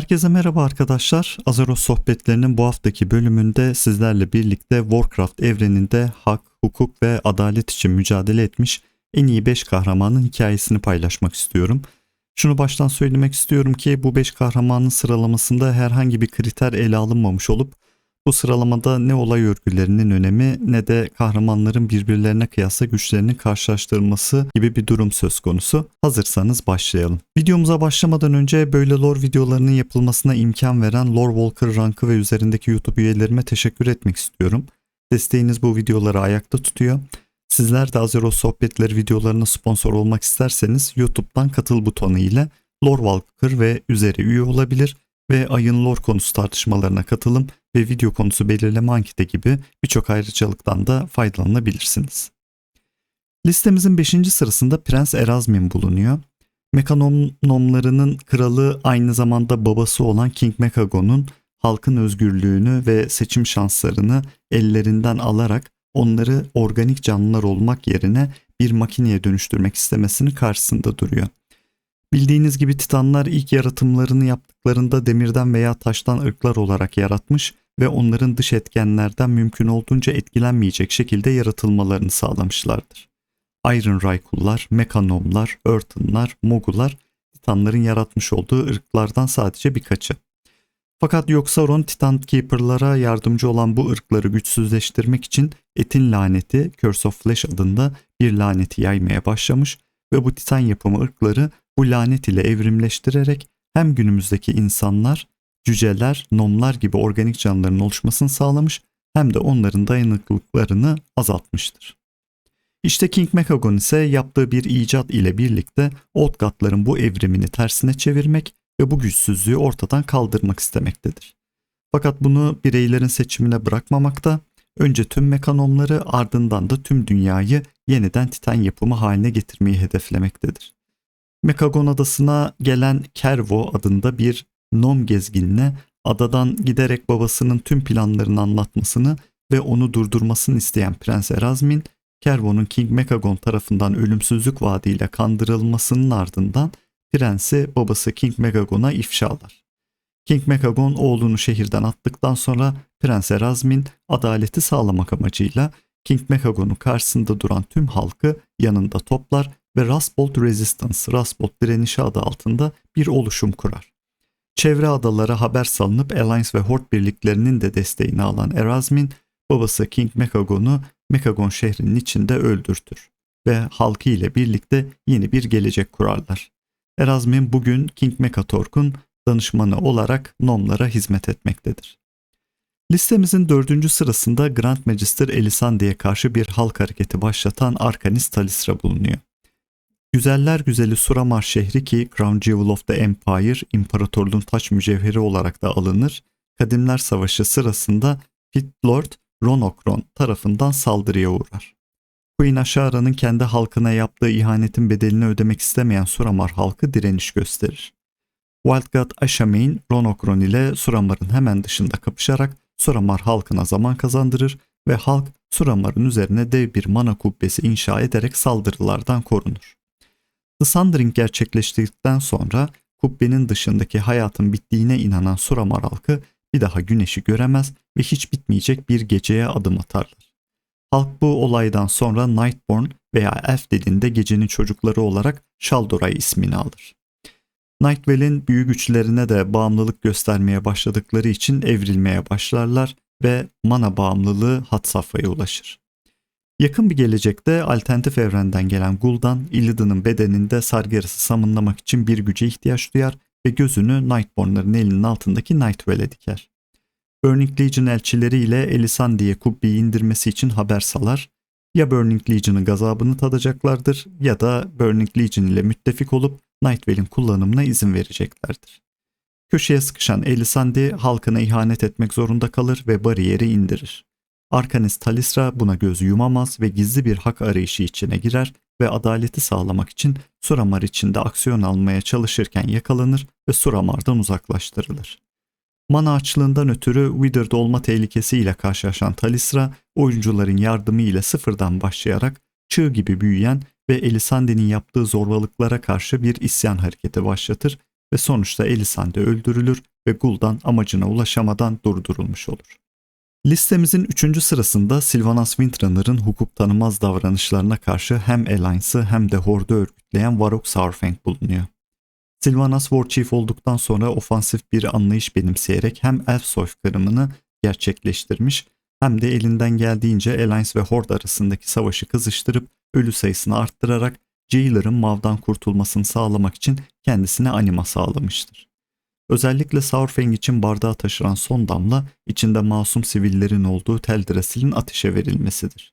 Herkese merhaba arkadaşlar. Azeroth sohbetlerinin bu haftaki bölümünde sizlerle birlikte Warcraft evreninde hak, hukuk ve adalet için mücadele etmiş en iyi 5 kahramanın hikayesini paylaşmak istiyorum. Şunu baştan söylemek istiyorum ki bu 5 kahramanın sıralamasında herhangi bir kriter ele alınmamış olup bu sıralamada ne olay örgülerinin önemi ne de kahramanların birbirlerine kıyasla güçlerinin karşılaştırılması gibi bir durum söz konusu. Hazırsanız başlayalım. Videomuza başlamadan önce böyle lore videolarının yapılmasına imkan veren Lore Walker rankı ve üzerindeki YouTube üyelerime teşekkür etmek istiyorum. Desteğiniz bu videoları ayakta tutuyor. Sizler de Azeroth sohbetleri videolarına sponsor olmak isterseniz YouTube'dan katıl butonu ile Lore Walker ve üzeri üye olabilir ve ayın lore konusu tartışmalarına katılım ve video konusu belirleme anketi gibi birçok ayrıcalıktan da faydalanabilirsiniz. Listemizin 5. sırasında Prens Erasmin bulunuyor. Mekanomlarının kralı aynı zamanda babası olan King Mekagon'un halkın özgürlüğünü ve seçim şanslarını ellerinden alarak onları organik canlılar olmak yerine bir makineye dönüştürmek istemesinin karşısında duruyor. Bildiğiniz gibi Titanlar ilk yaratımlarını yaptıklarında demirden veya taştan ırklar olarak yaratmış ve onların dış etkenlerden mümkün olduğunca etkilenmeyecek şekilde yaratılmalarını sağlamışlardır. Iron Raykullar, Mekanomlar, Earthenlar, Mogular Titanların yaratmış olduğu ırklardan sadece birkaçı. Fakat Yogg-Saron Titan Keeper'lara yardımcı olan bu ırkları güçsüzleştirmek için Etin laneti Curse of Flesh adında bir laneti yaymaya başlamış ve bu Titan yapımı ırkları bu lanet ile evrimleştirerek hem günümüzdeki insanlar, cüceler, nomlar gibi organik canlıların oluşmasını sağlamış hem de onların dayanıklılıklarını azaltmıştır. İşte King Mechagon ise yaptığı bir icat ile birlikte Outgat'ların bu evrimini tersine çevirmek ve bu güçsüzlüğü ortadan kaldırmak istemektedir. Fakat bunu bireylerin seçimine bırakmamakta, önce tüm mekanomları ardından da tüm dünyayı yeniden titan yapımı haline getirmeyi hedeflemektedir. Mekagon adasına gelen Kervo adında bir nom gezginine adadan giderek babasının tüm planlarını anlatmasını ve onu durdurmasını isteyen Prens Erasmin, Kervo'nun King Mekagon tarafından ölümsüzlük vaadiyle kandırılmasının ardından prensi babası King Megagon'a ifşalar. King Megagon oğlunu şehirden attıktan sonra Prens Erasmin adaleti sağlamak amacıyla King Megagon'un karşısında duran tüm halkı yanında toplar ve Rasbolt Resistance, Rasbolt direnişi adı altında bir oluşum kurar. Çevre adalara haber salınıp Alliance ve Horde birliklerinin de desteğini alan Erasmin, babası King Mekagon'u Mekagon şehrinin içinde öldürtür ve halkı ile birlikte yeni bir gelecek kurarlar. Erasmin bugün King Mekatork'un danışmanı olarak Nomlara hizmet etmektedir. Listemizin dördüncü sırasında Grand Magister Elisande'ye karşı bir halk hareketi başlatan Arkanist Talisra bulunuyor. Güzeller güzeli Suramar şehri ki Crown Jewel of the Empire, imparatorluğun taç mücevheri olarak da alınır, Kadimler Savaşı sırasında Lord Ronokron tarafından saldırıya uğrar. Queen Ashara'nın kendi halkına yaptığı ihanetin bedelini ödemek istemeyen Suramar halkı direniş gösterir. Wildgod Ashamain Ronokron ile Suramar'ın hemen dışında kapışarak Suramar halkına zaman kazandırır ve halk Suramar'ın üzerine dev bir mana kubbesi inşa ederek saldırılardan korunur. The Sundering gerçekleştirdikten sonra kubbenin dışındaki hayatın bittiğine inanan Suramar halkı bir daha güneşi göremez ve hiç bitmeyecek bir geceye adım atarlar. Halk bu olaydan sonra Nightborn veya Elf dilinde gecenin çocukları olarak Shaldoray ismini alır. Nightwell'in büyü güçlerine de bağımlılık göstermeye başladıkları için evrilmeye başlarlar ve mana bağımlılığı hat safhaya ulaşır. Yakın bir gelecekte alternatif evrenden gelen Gul'dan Illidan'ın bedeninde Sargeras'ı samınlamak için bir güce ihtiyaç duyar ve gözünü Nightborn'ların elinin altındaki Nightwell'e diker. Burning Legion elçileriyle Elisandi'ye kubbeyi indirmesi için haber salar. Ya Burning Legion'ın gazabını tadacaklardır ya da Burning Legion ile müttefik olup Nightwell'in kullanımına izin vereceklerdir. Köşeye sıkışan Elisandi halkına ihanet etmek zorunda kalır ve bariyeri indirir. Arkanist Talisra buna göz yumamaz ve gizli bir hak arayışı içine girer ve adaleti sağlamak için Suramar içinde aksiyon almaya çalışırken yakalanır ve Suramar'dan uzaklaştırılır. Mana açlığından ötürü Withered olma tehlikesiyle karşılaşan Talisra, oyuncuların yardımı ile sıfırdan başlayarak çığ gibi büyüyen ve Elisande'nin yaptığı zorbalıklara karşı bir isyan hareketi başlatır ve sonuçta Elisande öldürülür ve Gul'dan amacına ulaşamadan durdurulmuş olur. Listemizin 3. sırasında Sylvanas Windrunner'ın hukuk tanımaz davranışlarına karşı hem Alliance'ı hem de Hord'u örgütleyen Varok Sourfang bulunuyor. Sylvanas War Chief olduktan sonra ofansif bir anlayış benimseyerek hem Elf soykırımını gerçekleştirmiş hem de elinden geldiğince Alliance ve Horde arasındaki savaşı kızıştırıp ölü sayısını arttırarak Jailer'ın Mav'dan kurtulmasını sağlamak için kendisine anima sağlamıştır. Özellikle Saurfang için bardağı taşıran son damla içinde masum sivillerin olduğu Teldrassil'in ateşe verilmesidir.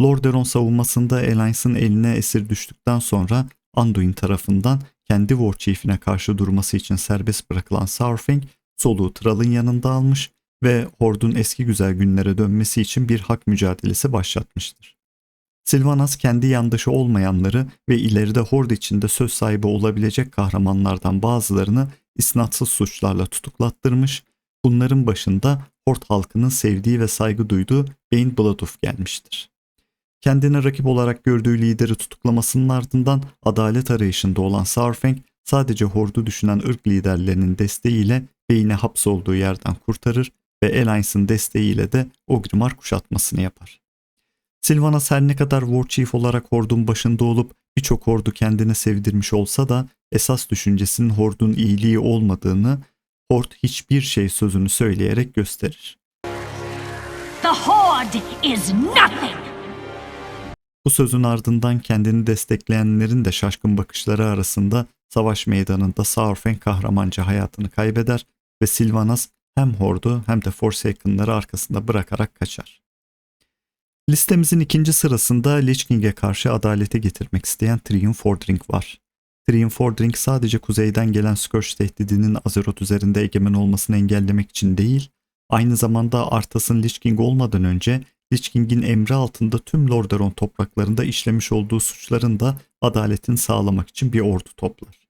Lordaeron savunmasında Alliance'ın eline esir düştükten sonra Anduin tarafından kendi War Chief'ine karşı durması için serbest bırakılan Saurfang soluğu Thrall'ın yanında almış ve Horde'un eski güzel günlere dönmesi için bir hak mücadelesi başlatmıştır. Sylvanas kendi yandaşı olmayanları ve ileride Horde içinde söz sahibi olabilecek kahramanlardan bazılarını isnatsız suçlarla tutuklattırmış, bunların başında Horde halkının sevdiği ve saygı duyduğu Bane Bloodhoof gelmiştir. Kendine rakip olarak gördüğü lideri tutuklamasının ardından adalet arayışında olan Saurfang sadece Horde'u düşünen ırk liderlerinin desteğiyle Bane'i hapsolduğu yerden kurtarır ve Alliance'ın desteğiyle de Ogrimmar kuşatmasını yapar. Sylvanas her ne kadar War Chief olarak Horde'un başında olup birçok Horde'u kendine sevdirmiş olsa da esas düşüncesinin Horde'un iyiliği olmadığını Horde hiçbir şey sözünü söyleyerek gösterir. The Horde is nothing! Bu sözün ardından kendini destekleyenlerin de şaşkın bakışları arasında savaş meydanında Saurfang kahramanca hayatını kaybeder ve Sylvanas hem Horde'u hem de Forsaken'ları arkasında bırakarak kaçar. Listemizin ikinci sırasında Lich King'e karşı adalete getirmek isteyen Trion Fordring var. Trion Fordring sadece kuzeyden gelen Scourge tehdidinin Azeroth üzerinde egemen olmasını engellemek için değil, aynı zamanda Arthas'ın Lich King olmadan önce Lich King'in emri altında tüm Lordaeron topraklarında işlemiş olduğu suçların da adaletini sağlamak için bir ordu toplar.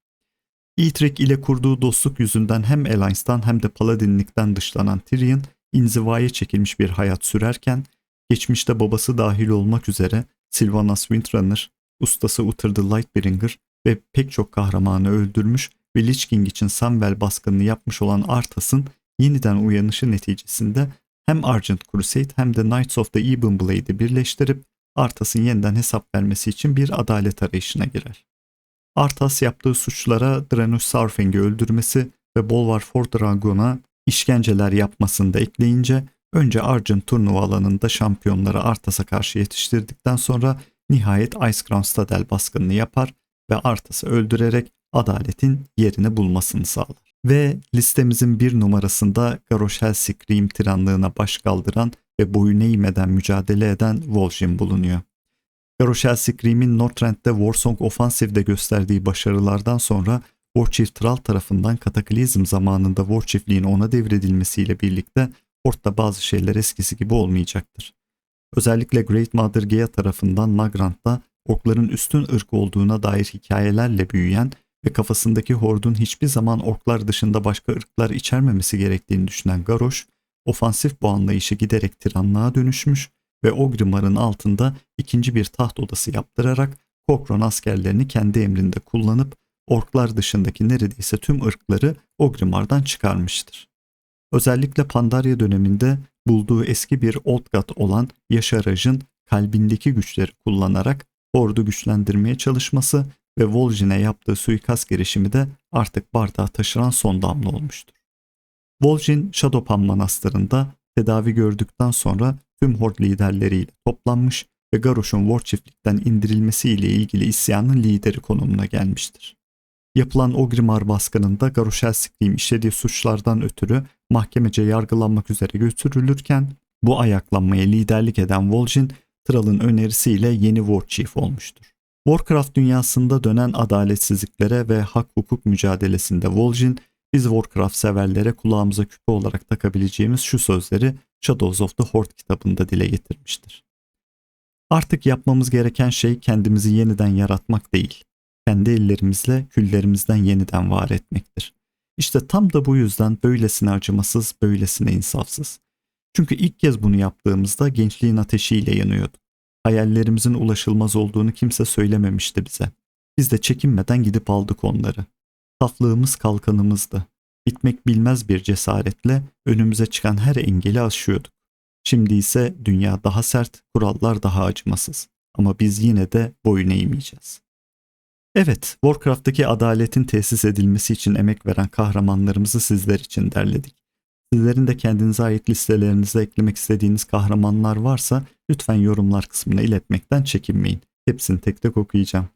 Eitrek ile kurduğu dostluk yüzünden hem Alliance'dan hem de Paladinlikten dışlanan Tyrion, inzivaya çekilmiş bir hayat sürerken, geçmişte babası dahil olmak üzere Sylvanas Windrunner, ustası Uther the Lightbringer ve pek çok kahramanı öldürmüş ve Lich King için Samwell baskınını yapmış olan Arthas'ın yeniden uyanışı neticesinde hem Argent Crusade hem de Knights of the Ebon Blade'i birleştirip Arthas'ın yeniden hesap vermesi için bir adalet arayışına girer. Arthas yaptığı suçlara Draenus Saurfang'i öldürmesi ve Bolvar Fort Dragon'a işkenceler yapmasını da ekleyince önce Argent turnuva alanında şampiyonları Arthas'a karşı yetiştirdikten sonra nihayet Ice Crown Stadel baskınını yapar ve Arthas'ı öldürerek adaletin yerini bulmasını sağlar. Ve listemizin bir numarasında Garrosh Hellscream tiranlığına baş kaldıran ve boyun eğmeden mücadele eden Vol'jin bulunuyor. Garrosh Hellscream'in Northrend'de Warsong Offensive'de gösterdiği başarılardan sonra Warchief Thrall tarafından kataklizm zamanında Warchief'liğin ona devredilmesiyle birlikte Hort'ta bazı şeyler eskisi gibi olmayacaktır. Özellikle Great Mother Gea tarafından Nagrand'da orkların üstün ırk olduğuna dair hikayelerle büyüyen ve kafasındaki hordun hiçbir zaman orklar dışında başka ırklar içermemesi gerektiğini düşünen Garrosh, ofansif bu anlayışı giderek tiranlığa dönüşmüş ve Ogrimmar'ın altında ikinci bir taht odası yaptırarak Kokron askerlerini kendi emrinde kullanıp orklar dışındaki neredeyse tüm ırkları Ogrimmar'dan çıkarmıştır. Özellikle Pandarya döneminde bulduğu eski bir Old God olan Yaşaraj'ın kalbindeki güçleri kullanarak ordu güçlendirmeye çalışması ve Vol'jin'e yaptığı suikast girişimi de artık bardağı taşıran son damla olmuştur. Vol'jin Shadowpan Manastırı'nda tedavi gördükten sonra tüm Horde liderleriyle toplanmış ve Garrosh'un War çiftlikten indirilmesiyle ilgili isyanın lideri konumuna gelmiştir. Yapılan Ogrimmar baskınında Garrosh Hellscream işlediği suçlardan ötürü mahkemece yargılanmak üzere götürülürken bu ayaklanmaya liderlik eden Vol'jin, Thrall'ın önerisiyle yeni War olmuştur. Warcraft dünyasında dönen adaletsizliklere ve hak hukuk mücadelesinde Vol'jin, biz Warcraft severlere kulağımıza küpe olarak takabileceğimiz şu sözleri Shadows of the Horde kitabında dile getirmiştir. Artık yapmamız gereken şey kendimizi yeniden yaratmak değil, kendi ellerimizle küllerimizden yeniden var etmektir. İşte tam da bu yüzden böylesine acımasız, böylesine insafsız. Çünkü ilk kez bunu yaptığımızda gençliğin ateşiyle yanıyorduk. Hayallerimizin ulaşılmaz olduğunu kimse söylememişti bize. Biz de çekinmeden gidip aldık onları. Saflığımız kalkanımızdı. Bitmek bilmez bir cesaretle önümüze çıkan her engeli aşıyorduk. Şimdi ise dünya daha sert, kurallar daha acımasız. Ama biz yine de boyun eğmeyeceğiz. Evet, Warcraft'taki adaletin tesis edilmesi için emek veren kahramanlarımızı sizler için derledik. Sizlerin de kendinize ait listelerinize eklemek istediğiniz kahramanlar varsa lütfen yorumlar kısmına iletmekten çekinmeyin. Hepsini tek tek okuyacağım.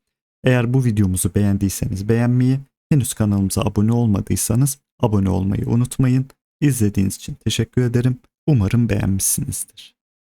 Eğer bu videomuzu beğendiyseniz beğenmeyi, henüz kanalımıza abone olmadıysanız abone olmayı unutmayın. İzlediğiniz için teşekkür ederim. Umarım beğenmişsinizdir.